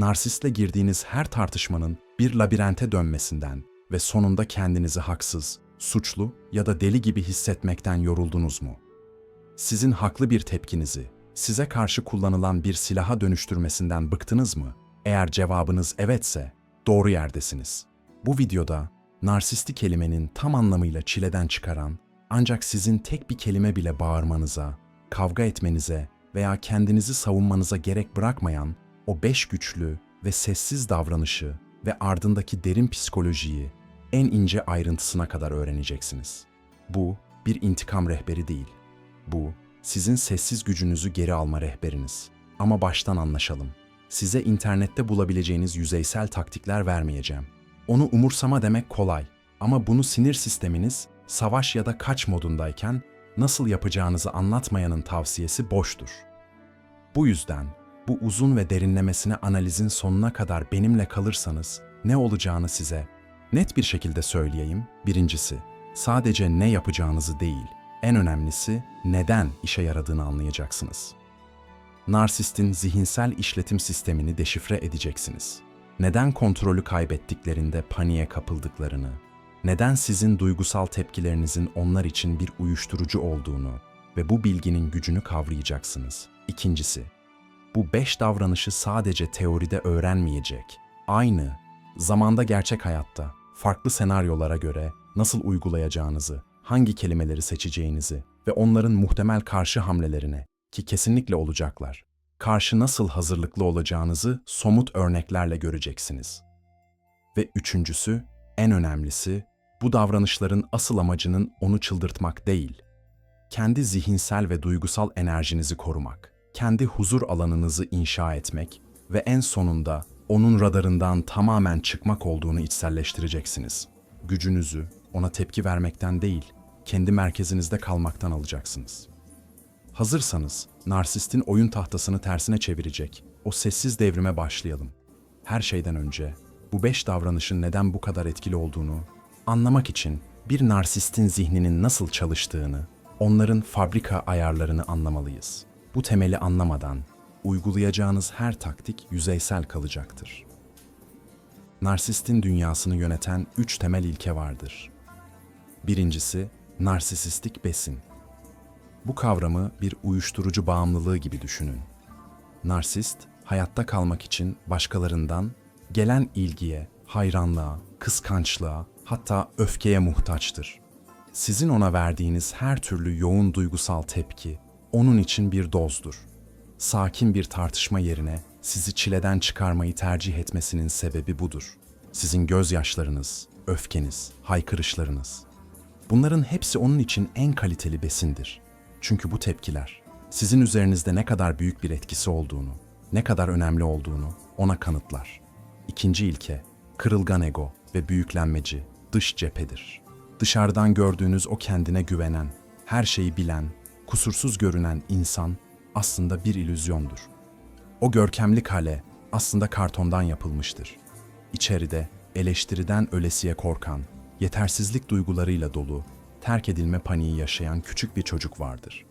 narsistle girdiğiniz her tartışmanın bir labirente dönmesinden ve sonunda kendinizi haksız, suçlu ya da deli gibi hissetmekten yoruldunuz mu? Sizin haklı bir tepkinizi size karşı kullanılan bir silaha dönüştürmesinden bıktınız mı? Eğer cevabınız evetse, doğru yerdesiniz. Bu videoda narsisti kelimenin tam anlamıyla çileden çıkaran ancak sizin tek bir kelime bile bağırmanıza, kavga etmenize veya kendinizi savunmanıza gerek bırakmayan o beş güçlü ve sessiz davranışı ve ardındaki derin psikolojiyi en ince ayrıntısına kadar öğreneceksiniz. Bu bir intikam rehberi değil. Bu sizin sessiz gücünüzü geri alma rehberiniz. Ama baştan anlaşalım. Size internette bulabileceğiniz yüzeysel taktikler vermeyeceğim. Onu umursama demek kolay ama bunu sinir sisteminiz savaş ya da kaç modundayken nasıl yapacağınızı anlatmayanın tavsiyesi boştur. Bu yüzden bu uzun ve derinlemesine analizin sonuna kadar benimle kalırsanız ne olacağını size net bir şekilde söyleyeyim. Birincisi, sadece ne yapacağınızı değil, en önemlisi neden işe yaradığını anlayacaksınız. Narsistin zihinsel işletim sistemini deşifre edeceksiniz. Neden kontrolü kaybettiklerinde paniğe kapıldıklarını, neden sizin duygusal tepkilerinizin onlar için bir uyuşturucu olduğunu ve bu bilginin gücünü kavrayacaksınız. İkincisi, bu beş davranışı sadece teoride öğrenmeyecek, aynı zamanda gerçek hayatta farklı senaryolara göre nasıl uygulayacağınızı, hangi kelimeleri seçeceğinizi ve onların muhtemel karşı hamlelerine ki kesinlikle olacaklar, karşı nasıl hazırlıklı olacağınızı somut örneklerle göreceksiniz. Ve üçüncüsü, en önemlisi, bu davranışların asıl amacının onu çıldırtmak değil, kendi zihinsel ve duygusal enerjinizi korumak, kendi huzur alanınızı inşa etmek ve en sonunda onun radarından tamamen çıkmak olduğunu içselleştireceksiniz. Gücünüzü ona tepki vermekten değil, kendi merkezinizde kalmaktan alacaksınız. Hazırsanız, narsistin oyun tahtasını tersine çevirecek, o sessiz devrime başlayalım. Her şeyden önce, bu beş davranışın neden bu kadar etkili olduğunu anlamak için bir narsistin zihninin nasıl çalıştığını, onların fabrika ayarlarını anlamalıyız. Bu temeli anlamadan uygulayacağınız her taktik yüzeysel kalacaktır. Narsistin dünyasını yöneten üç temel ilke vardır. Birincisi, narsisistik besin. Bu kavramı bir uyuşturucu bağımlılığı gibi düşünün. Narsist, hayatta kalmak için başkalarından gelen ilgiye, hayranlığa, kıskançlığa, hatta öfkeye muhtaçtır. Sizin ona verdiğiniz her türlü yoğun duygusal tepki onun için bir dozdur. Sakin bir tartışma yerine sizi çileden çıkarmayı tercih etmesinin sebebi budur. Sizin gözyaşlarınız, öfkeniz, haykırışlarınız. Bunların hepsi onun için en kaliteli besindir. Çünkü bu tepkiler sizin üzerinizde ne kadar büyük bir etkisi olduğunu, ne kadar önemli olduğunu ona kanıtlar. İkinci ilke, kırılgan ego ve büyüklenmeci dış cephedir. Dışarıdan gördüğünüz o kendine güvenen, her şeyi bilen, kusursuz görünen insan aslında bir illüzyondur. O görkemli kale aslında kartondan yapılmıştır. İçeride eleştiriden ölesiye korkan, yetersizlik duygularıyla dolu, terk edilme paniği yaşayan küçük bir çocuk vardır.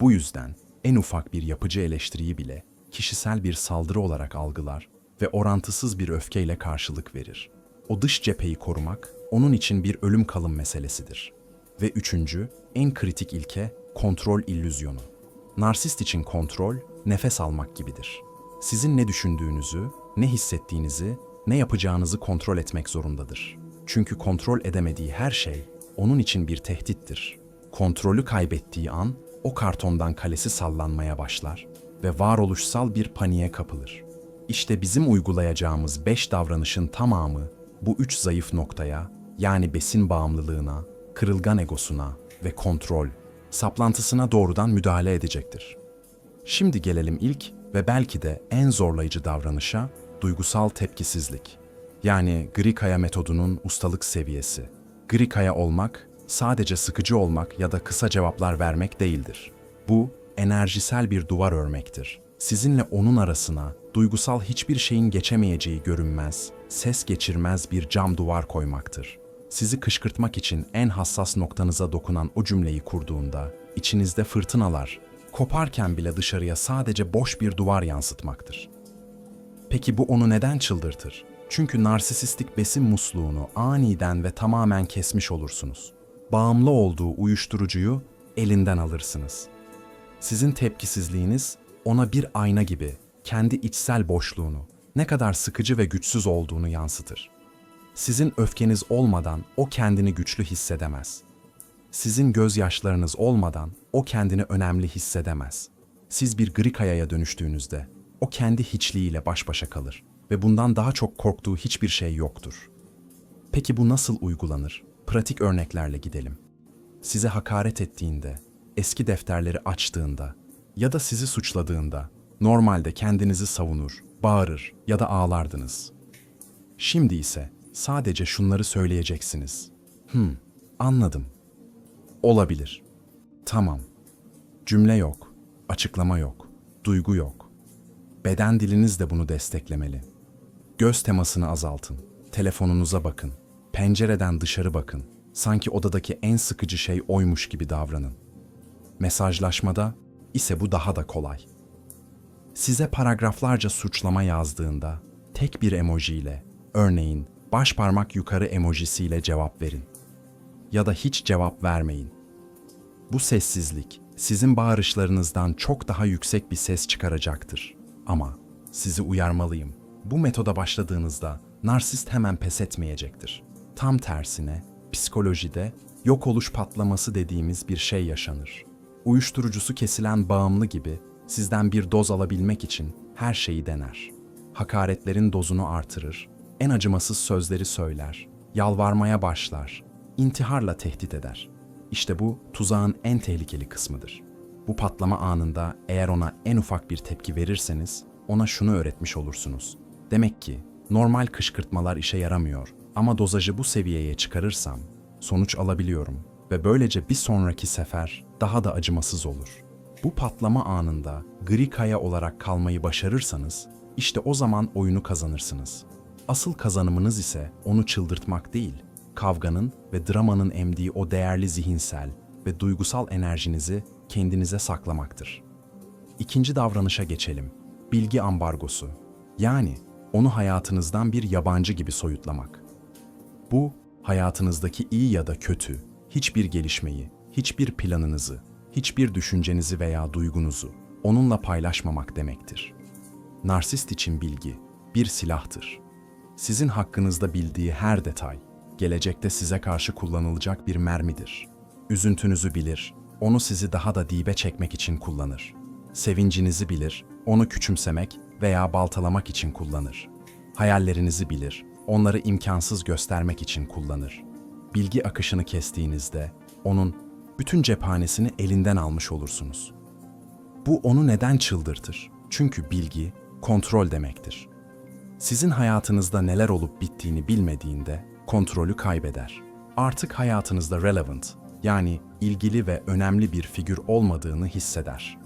Bu yüzden en ufak bir yapıcı eleştiriyi bile kişisel bir saldırı olarak algılar ve orantısız bir öfkeyle karşılık verir. O dış cepheyi korumak onun için bir ölüm kalım meselesidir. Ve üçüncü, en kritik ilke kontrol illüzyonu. Narsist için kontrol, nefes almak gibidir. Sizin ne düşündüğünüzü, ne hissettiğinizi, ne yapacağınızı kontrol etmek zorundadır. Çünkü kontrol edemediği her şey onun için bir tehdittir. Kontrolü kaybettiği an o kartondan kalesi sallanmaya başlar ve varoluşsal bir paniğe kapılır. İşte bizim uygulayacağımız beş davranışın tamamı bu üç zayıf noktaya yani besin bağımlılığına, kırılgan egosuna ve kontrol saplantısına doğrudan müdahale edecektir. Şimdi gelelim ilk ve belki de en zorlayıcı davranışa, duygusal tepkisizlik. Yani Grikaya metodunun ustalık seviyesi. Grikaya olmak, sadece sıkıcı olmak ya da kısa cevaplar vermek değildir. Bu, enerjisel bir duvar örmektir. Sizinle onun arasına duygusal hiçbir şeyin geçemeyeceği görünmez, ses geçirmez bir cam duvar koymaktır. Sizi kışkırtmak için en hassas noktanıza dokunan o cümleyi kurduğunda içinizde fırtınalar, koparken bile dışarıya sadece boş bir duvar yansıtmaktır. Peki bu onu neden çıldırtır? Çünkü narsisistik besin musluğunu aniden ve tamamen kesmiş olursunuz. Bağımlı olduğu uyuşturucuyu elinden alırsınız. Sizin tepkisizliğiniz ona bir ayna gibi kendi içsel boşluğunu, ne kadar sıkıcı ve güçsüz olduğunu yansıtır. Sizin öfkeniz olmadan o kendini güçlü hissedemez. Sizin gözyaşlarınız olmadan o kendini önemli hissedemez. Siz bir gri kayaya dönüştüğünüzde o kendi hiçliğiyle baş başa kalır ve bundan daha çok korktuğu hiçbir şey yoktur. Peki bu nasıl uygulanır? Pratik örneklerle gidelim. Size hakaret ettiğinde, eski defterleri açtığında ya da sizi suçladığında normalde kendinizi savunur, bağırır ya da ağlardınız. Şimdi ise sadece şunları söyleyeceksiniz. Hmm, anladım. Olabilir. Tamam. Cümle yok, açıklama yok, duygu yok. Beden diliniz de bunu desteklemeli. Göz temasını azaltın, telefonunuza bakın, pencereden dışarı bakın. Sanki odadaki en sıkıcı şey oymuş gibi davranın. Mesajlaşmada ise bu daha da kolay. Size paragraflarca suçlama yazdığında tek bir emojiyle, örneğin baş parmak yukarı emojisiyle cevap verin. Ya da hiç cevap vermeyin. Bu sessizlik sizin bağırışlarınızdan çok daha yüksek bir ses çıkaracaktır. Ama sizi uyarmalıyım. Bu metoda başladığınızda narsist hemen pes etmeyecektir. Tam tersine psikolojide yok oluş patlaması dediğimiz bir şey yaşanır. Uyuşturucusu kesilen bağımlı gibi sizden bir doz alabilmek için her şeyi dener. Hakaretlerin dozunu artırır, en acımasız sözleri söyler, yalvarmaya başlar, intiharla tehdit eder. İşte bu tuzağın en tehlikeli kısmıdır. Bu patlama anında eğer ona en ufak bir tepki verirseniz ona şunu öğretmiş olursunuz. Demek ki normal kışkırtmalar işe yaramıyor ama dozajı bu seviyeye çıkarırsam sonuç alabiliyorum ve böylece bir sonraki sefer daha da acımasız olur. Bu patlama anında gri kaya olarak kalmayı başarırsanız işte o zaman oyunu kazanırsınız. Asıl kazanımınız ise onu çıldırtmak değil, kavganın ve dramanın emdiği o değerli zihinsel ve duygusal enerjinizi kendinize saklamaktır. İkinci davranışa geçelim. Bilgi ambargosu. Yani onu hayatınızdan bir yabancı gibi soyutlamak. Bu, hayatınızdaki iyi ya da kötü, hiçbir gelişmeyi, hiçbir planınızı, hiçbir düşüncenizi veya duygunuzu onunla paylaşmamak demektir. Narsist için bilgi bir silahtır. Sizin hakkınızda bildiği her detay, gelecekte size karşı kullanılacak bir mermidir. Üzüntünüzü bilir, onu sizi daha da dibe çekmek için kullanır. Sevincinizi bilir, onu küçümsemek veya baltalamak için kullanır. Hayallerinizi bilir, onları imkansız göstermek için kullanır. Bilgi akışını kestiğinizde onun bütün cephanesini elinden almış olursunuz. Bu onu neden çıldırtır? Çünkü bilgi kontrol demektir. Sizin hayatınızda neler olup bittiğini bilmediğinde kontrolü kaybeder. Artık hayatınızda relevant yani ilgili ve önemli bir figür olmadığını hisseder.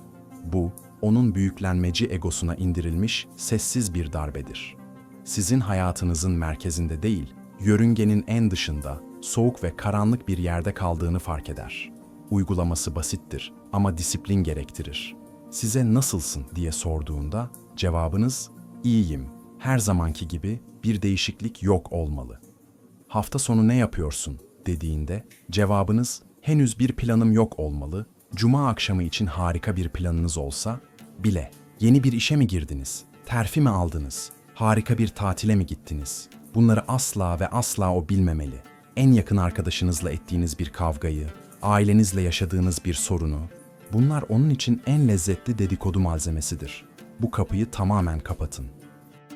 Bu onun büyüklenmeci egosuna indirilmiş sessiz bir darbedir. Sizin hayatınızın merkezinde değil, yörüngenin en dışında, soğuk ve karanlık bir yerde kaldığını fark eder. Uygulaması basittir ama disiplin gerektirir. Size nasılsın diye sorduğunda cevabınız iyiyim. Her zamanki gibi bir değişiklik yok olmalı. Hafta sonu ne yapıyorsun dediğinde cevabınız henüz bir planım yok olmalı. Cuma akşamı için harika bir planınız olsa bile yeni bir işe mi girdiniz? Terfi mi aldınız? Harika bir tatile mi gittiniz? Bunları asla ve asla o bilmemeli. En yakın arkadaşınızla ettiğiniz bir kavgayı, ailenizle yaşadığınız bir sorunu, bunlar onun için en lezzetli dedikodu malzemesidir. Bu kapıyı tamamen kapatın.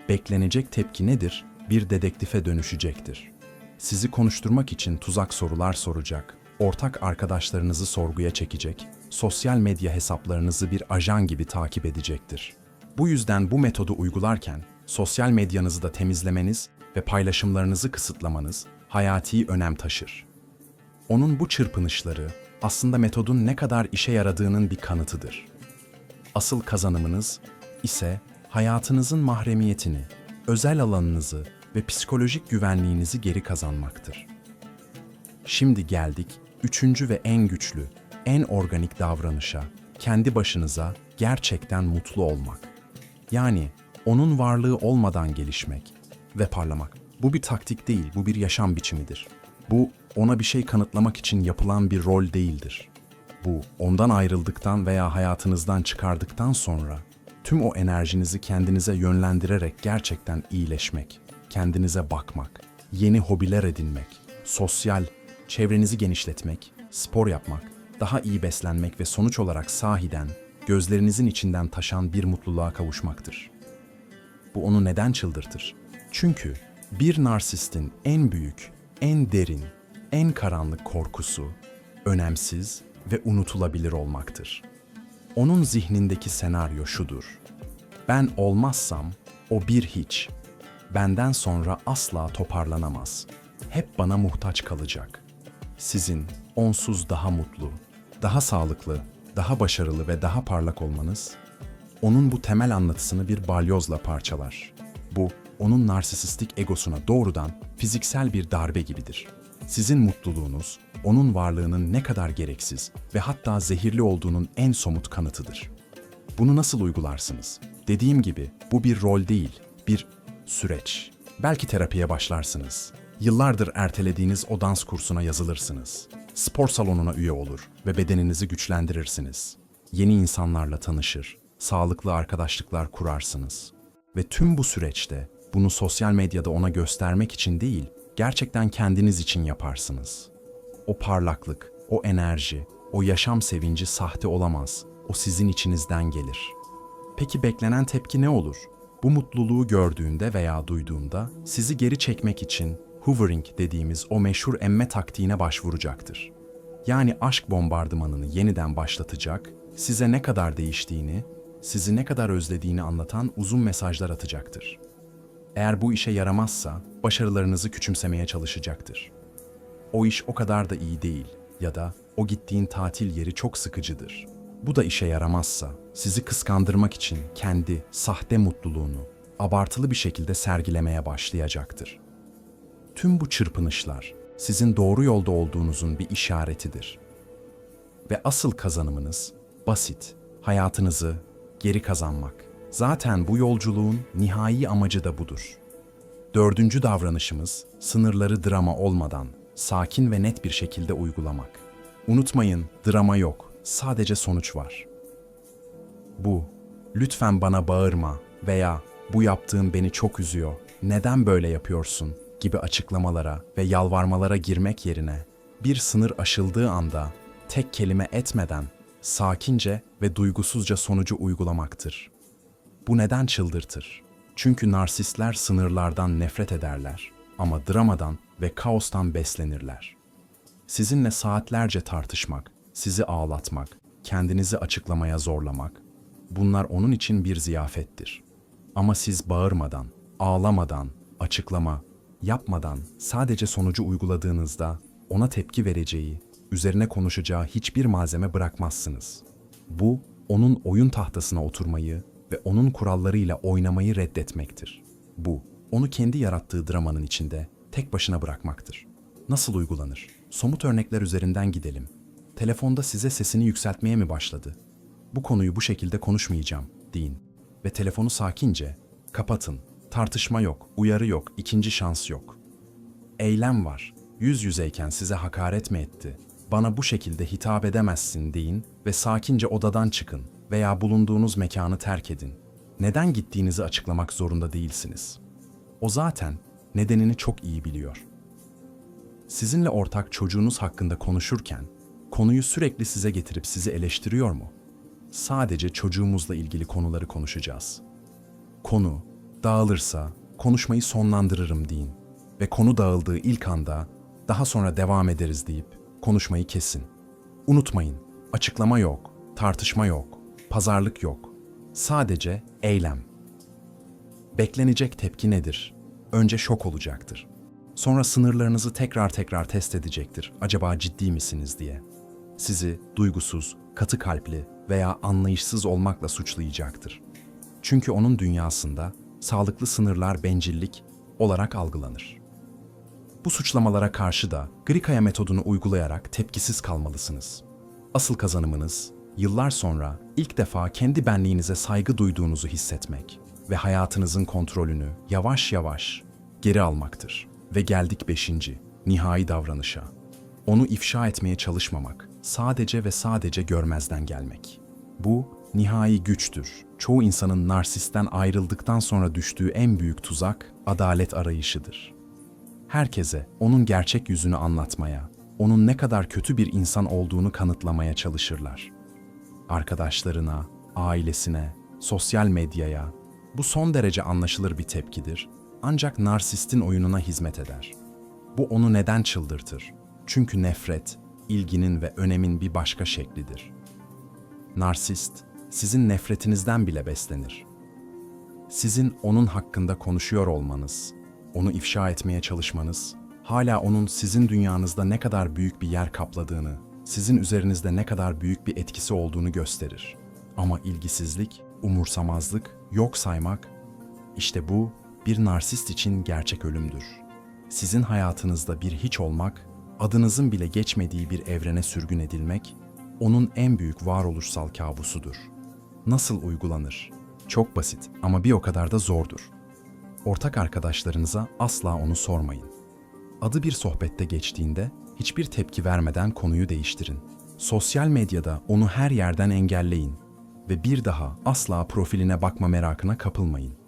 Beklenecek tepki nedir? Bir dedektife dönüşecektir. Sizi konuşturmak için tuzak sorular soracak, ortak arkadaşlarınızı sorguya çekecek, sosyal medya hesaplarınızı bir ajan gibi takip edecektir. Bu yüzden bu metodu uygularken sosyal medyanızı da temizlemeniz ve paylaşımlarınızı kısıtlamanız hayati önem taşır. Onun bu çırpınışları aslında metodun ne kadar işe yaradığının bir kanıtıdır. Asıl kazanımınız ise hayatınızın mahremiyetini, özel alanınızı ve psikolojik güvenliğinizi geri kazanmaktır. Şimdi geldik üçüncü ve en güçlü, en organik davranışa, kendi başınıza gerçekten mutlu olmak. Yani onun varlığı olmadan gelişmek ve parlamak. Bu bir taktik değil, bu bir yaşam biçimidir. Bu ona bir şey kanıtlamak için yapılan bir rol değildir. Bu ondan ayrıldıktan veya hayatınızdan çıkardıktan sonra tüm o enerjinizi kendinize yönlendirerek gerçekten iyileşmek, kendinize bakmak, yeni hobiler edinmek, sosyal çevrenizi genişletmek, spor yapmak, daha iyi beslenmek ve sonuç olarak sahiden gözlerinizin içinden taşan bir mutluluğa kavuşmaktır. Bu onu neden çıldırtır? Çünkü bir narsistin en büyük, en derin, en karanlık korkusu önemsiz ve unutulabilir olmaktır. Onun zihnindeki senaryo şudur. Ben olmazsam o bir hiç. Benden sonra asla toparlanamaz. Hep bana muhtaç kalacak. Sizin onsuz daha mutlu, daha sağlıklı, daha başarılı ve daha parlak olmanız onun bu temel anlatısını bir balyozla parçalar. Bu, onun narsisistik egosuna doğrudan fiziksel bir darbe gibidir. Sizin mutluluğunuz, onun varlığının ne kadar gereksiz ve hatta zehirli olduğunun en somut kanıtıdır. Bunu nasıl uygularsınız? Dediğim gibi bu bir rol değil, bir süreç. Belki terapiye başlarsınız. Yıllardır ertelediğiniz o dans kursuna yazılırsınız. Spor salonuna üye olur ve bedeninizi güçlendirirsiniz. Yeni insanlarla tanışır, sağlıklı arkadaşlıklar kurarsınız. Ve tüm bu süreçte bunu sosyal medyada ona göstermek için değil, gerçekten kendiniz için yaparsınız. O parlaklık, o enerji, o yaşam sevinci sahte olamaz. O sizin içinizden gelir. Peki beklenen tepki ne olur? Bu mutluluğu gördüğünde veya duyduğunda sizi geri çekmek için hovering dediğimiz o meşhur emme taktiğine başvuracaktır. Yani aşk bombardımanını yeniden başlatacak, size ne kadar değiştiğini, sizi ne kadar özlediğini anlatan uzun mesajlar atacaktır. Eğer bu işe yaramazsa başarılarınızı küçümsemeye çalışacaktır. O iş o kadar da iyi değil ya da o gittiğin tatil yeri çok sıkıcıdır. Bu da işe yaramazsa sizi kıskandırmak için kendi sahte mutluluğunu abartılı bir şekilde sergilemeye başlayacaktır. Tüm bu çırpınışlar sizin doğru yolda olduğunuzun bir işaretidir. Ve asıl kazanımınız basit, hayatınızı geri kazanmak. Zaten bu yolculuğun nihai amacı da budur. Dördüncü davranışımız sınırları drama olmadan sakin ve net bir şekilde uygulamak. Unutmayın, drama yok, sadece sonuç var. Bu, lütfen bana bağırma veya bu yaptığın beni çok üzüyor, neden böyle yapıyorsun gibi açıklamalara ve yalvarmalara girmek yerine bir sınır aşıldığı anda tek kelime etmeden sakince ve duygusuzca sonucu uygulamaktır. Bu neden çıldırtır? Çünkü narsistler sınırlardan nefret ederler ama dramadan ve kaostan beslenirler. Sizinle saatlerce tartışmak, sizi ağlatmak, kendinizi açıklamaya zorlamak, bunlar onun için bir ziyafettir. Ama siz bağırmadan, ağlamadan, açıklama, yapmadan sadece sonucu uyguladığınızda ona tepki vereceği, üzerine konuşacağı hiçbir malzeme bırakmazsınız. Bu, onun oyun tahtasına oturmayı ve onun kurallarıyla oynamayı reddetmektir. Bu, onu kendi yarattığı dramanın içinde tek başına bırakmaktır. Nasıl uygulanır? Somut örnekler üzerinden gidelim. Telefonda size sesini yükseltmeye mi başladı? Bu konuyu bu şekilde konuşmayacağım, deyin. Ve telefonu sakince, kapatın. Tartışma yok, uyarı yok, ikinci şans yok. Eylem var. Yüz yüzeyken size hakaret mi etti? Bana bu şekilde hitap edemezsin deyin ve sakince odadan çıkın veya bulunduğunuz mekanı terk edin. Neden gittiğinizi açıklamak zorunda değilsiniz. O zaten nedenini çok iyi biliyor. Sizinle ortak çocuğunuz hakkında konuşurken konuyu sürekli size getirip sizi eleştiriyor mu? Sadece çocuğumuzla ilgili konuları konuşacağız. Konu dağılırsa konuşmayı sonlandırırım deyin ve konu dağıldığı ilk anda daha sonra devam ederiz deyip konuşmayı kesin. Unutmayın, açıklama yok, tartışma yok, pazarlık yok. Sadece eylem. Beklenecek tepki nedir? Önce şok olacaktır. Sonra sınırlarınızı tekrar tekrar test edecektir. Acaba ciddi misiniz diye. Sizi duygusuz, katı kalpli veya anlayışsız olmakla suçlayacaktır. Çünkü onun dünyasında sağlıklı sınırlar bencillik olarak algılanır. Bu suçlamalara karşı da Grikaya metodunu uygulayarak tepkisiz kalmalısınız. Asıl kazanımınız yıllar sonra ilk defa kendi benliğinize saygı duyduğunuzu hissetmek. ve hayatınızın kontrolünü yavaş yavaş geri almaktır. Ve geldik beşinci, nihai davranışa. Onu ifşa etmeye çalışmamak, sadece ve sadece görmezden gelmek. Bu nihai güçtür. Çoğu insanın narsisten ayrıldıktan sonra düştüğü en büyük tuzak adalet arayışıdır. Herkese onun gerçek yüzünü anlatmaya, onun ne kadar kötü bir insan olduğunu kanıtlamaya çalışırlar. Arkadaşlarına, ailesine, sosyal medyaya bu son derece anlaşılır bir tepkidir. Ancak narsistin oyununa hizmet eder. Bu onu neden çıldırtır? Çünkü nefret, ilginin ve önemin bir başka şeklidir. Narsist, sizin nefretinizden bile beslenir. Sizin onun hakkında konuşuyor olmanız, onu ifşa etmeye çalışmanız, hala onun sizin dünyanızda ne kadar büyük bir yer kapladığını, sizin üzerinizde ne kadar büyük bir etkisi olduğunu gösterir. Ama ilgisizlik, umursamazlık, yok saymak, işte bu bir narsist için gerçek ölümdür. Sizin hayatınızda bir hiç olmak, adınızın bile geçmediği bir evrene sürgün edilmek, onun en büyük varoluşsal kabusudur. Nasıl uygulanır? Çok basit ama bir o kadar da zordur. Ortak arkadaşlarınıza asla onu sormayın. Adı bir sohbette geçtiğinde hiçbir tepki vermeden konuyu değiştirin. Sosyal medyada onu her yerden engelleyin ve bir daha asla profiline bakma merakına kapılmayın.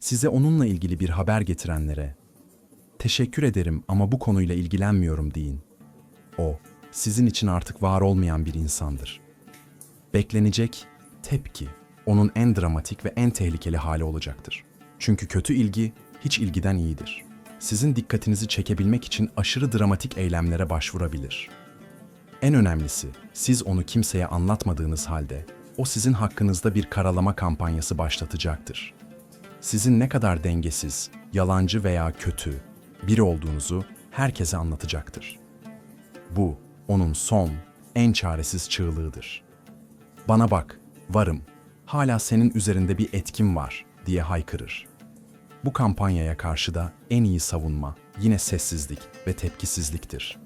Size onunla ilgili bir haber getirenlere teşekkür ederim ama bu konuyla ilgilenmiyorum deyin. O, sizin için artık var olmayan bir insandır. Beklenecek tepki onun en dramatik ve en tehlikeli hali olacaktır. Çünkü kötü ilgi hiç ilgiden iyidir. Sizin dikkatinizi çekebilmek için aşırı dramatik eylemlere başvurabilir. En önemlisi, siz onu kimseye anlatmadığınız halde o sizin hakkınızda bir karalama kampanyası başlatacaktır. Sizin ne kadar dengesiz, yalancı veya kötü biri olduğunuzu herkese anlatacaktır. Bu onun son, en çaresiz çığlığıdır. Bana bak, varım. Hala senin üzerinde bir etkim var diye haykırır. Bu kampanyaya karşı da en iyi savunma yine sessizlik ve tepkisizliktir.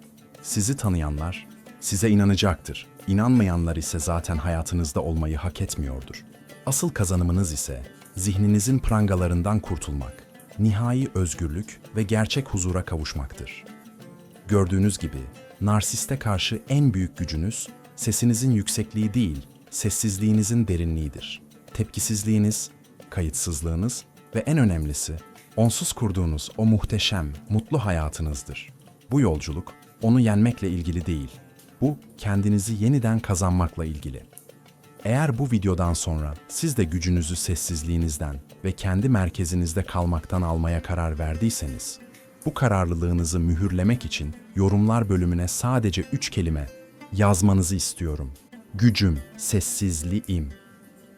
Sizi tanıyanlar size inanacaktır. İnanmayanlar ise zaten hayatınızda olmayı hak etmiyordur. Asıl kazanımınız ise zihninizin prangalarından kurtulmak, nihai özgürlük ve gerçek huzura kavuşmaktır. Gördüğünüz gibi narsiste karşı en büyük gücünüz sesinizin yüksekliği değil, sessizliğinizin derinliğidir. Tepkisizliğiniz, kayıtsızlığınız ve en önemlisi onsuz kurduğunuz o muhteşem, mutlu hayatınızdır. Bu yolculuk onu yenmekle ilgili değil. Bu kendinizi yeniden kazanmakla ilgili. Eğer bu videodan sonra siz de gücünüzü sessizliğinizden ve kendi merkezinizde kalmaktan almaya karar verdiyseniz, bu kararlılığınızı mühürlemek için yorumlar bölümüne sadece üç kelime yazmanızı istiyorum. Gücüm, sessizliğim.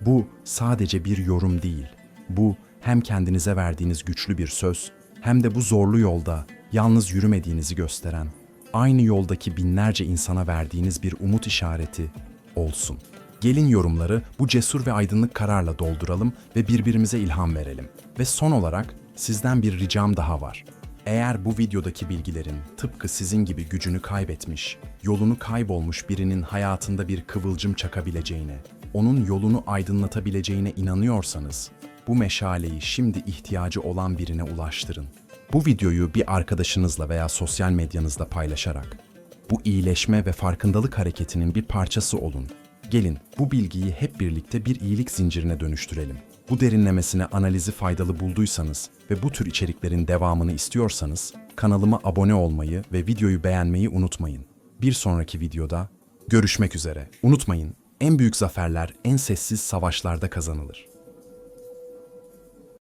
Bu sadece bir yorum değil. Bu hem kendinize verdiğiniz güçlü bir söz, hem de bu zorlu yolda yalnız yürümediğinizi gösteren, aynı yoldaki binlerce insana verdiğiniz bir umut işareti olsun. Gelin yorumları bu cesur ve aydınlık kararla dolduralım ve birbirimize ilham verelim. Ve son olarak sizden bir ricam daha var. Eğer bu videodaki bilgilerin tıpkı sizin gibi gücünü kaybetmiş, yolunu kaybolmuş birinin hayatında bir kıvılcım çakabileceğine, onun yolunu aydınlatabileceğine inanıyorsanız, bu meşaleyi şimdi ihtiyacı olan birine ulaştırın. Bu videoyu bir arkadaşınızla veya sosyal medyanızda paylaşarak bu iyileşme ve farkındalık hareketinin bir parçası olun. Gelin bu bilgiyi hep birlikte bir iyilik zincirine dönüştürelim. Bu derinlemesine analizi faydalı bulduysanız ve bu tür içeriklerin devamını istiyorsanız kanalıma abone olmayı ve videoyu beğenmeyi unutmayın. Bir sonraki videoda görüşmek üzere. Unutmayın, en büyük zaferler en sessiz savaşlarda kazanılır.